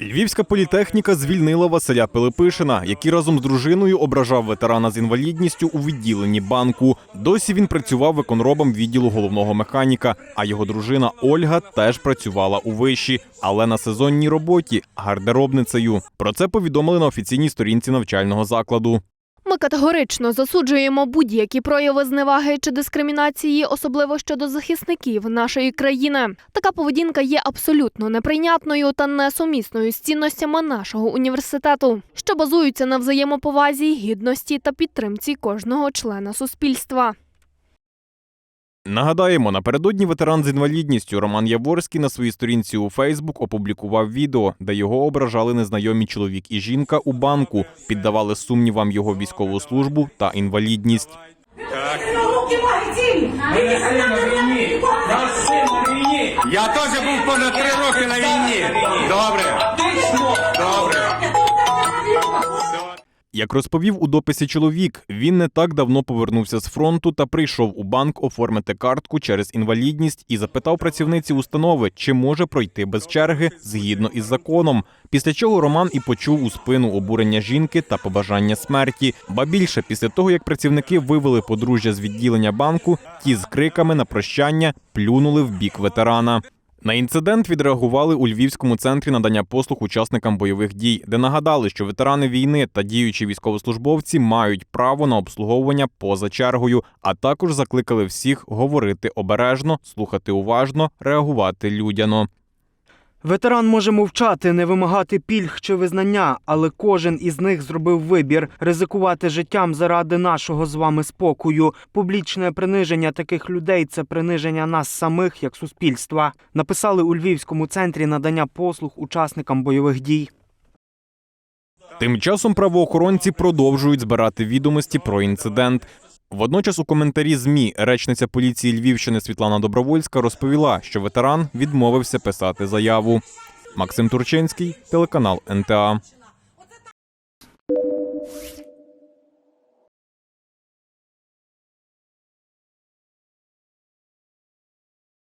Львівська політехніка звільнила Василя Пилипишина, який разом з дружиною ображав ветерана з інвалідністю у відділенні банку. Досі він працював виконробом відділу головного механіка, а його дружина Ольга теж працювала у виші, але на сезонній роботі гардеробницею. Про це повідомили на офіційній сторінці навчального закладу. Ми категорично засуджуємо будь-які прояви зневаги чи дискримінації, особливо щодо захисників нашої країни. Така поведінка є абсолютно неприйнятною та несумісною з цінностями нашого університету, що базуються на взаємоповазі, гідності та підтримці кожного члена суспільства. Нагадаємо, напередодні ветеран з інвалідністю Роман Яворський на своїй сторінці у Фейсбук опублікував відео, де його ображали незнайомі чоловік і жінка у банку, піддавали сумнівам його військову службу та інвалідність. Я теж був понад три роки на війні. Добре. Як розповів у дописі чоловік, він не так давно повернувся з фронту та прийшов у банк оформити картку через інвалідність і запитав працівниці установи, чи може пройти без черги згідно із законом. Після чого Роман і почув у спину обурення жінки та побажання смерті. Ба більше після того, як працівники вивели подружжя з відділення банку, ті з криками на прощання плюнули в бік ветерана. На інцидент відреагували у Львівському центрі надання послуг учасникам бойових дій, де нагадали, що ветерани війни та діючі військовослужбовці мають право на обслуговування поза чергою, а також закликали всіх говорити обережно, слухати уважно, реагувати людяно. Ветеран може мовчати, не вимагати пільг чи визнання, але кожен із них зробив вибір ризикувати життям заради нашого з вами спокою. Публічне приниження таких людей це приниження нас самих як суспільства. Написали у Львівському центрі надання послуг учасникам бойових дій. Тим часом правоохоронці продовжують збирати відомості про інцидент. Водночас у коментарі ЗМІ речниця поліції Львівщини Світлана Добровольська розповіла, що ветеран відмовився писати заяву. Максим Турчинський, телеканал НТА.